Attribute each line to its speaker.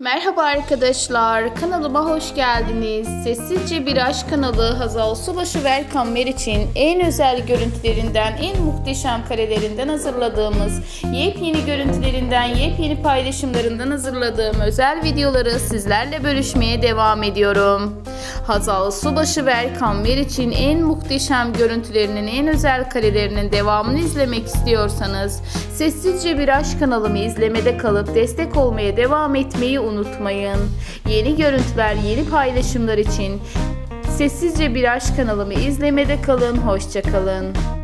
Speaker 1: Merhaba arkadaşlar, kanalıma hoş geldiniz. Sessizce Bir Aşk kanalı Hazal Subaşı ve Erkan Meriç'in en özel görüntülerinden, en muhteşem karelerinden hazırladığımız, yepyeni görüntülerinden, yepyeni paylaşımlarından hazırladığım özel videoları sizlerle bölüşmeye devam ediyorum. Hazal Subaşı ve Erkan Meriç'in en muhteşem görüntülerinin, en özel karelerinin devamını izlemek istiyorsanız, Sessizce Bir Aşk kanalımı izlemede kalıp destek olmaya devam etmeyi unutmayın. Yeni görüntüler, yeni paylaşımlar için Sessizce Bir Aşk kanalımı izlemede kalın. Hoşçakalın.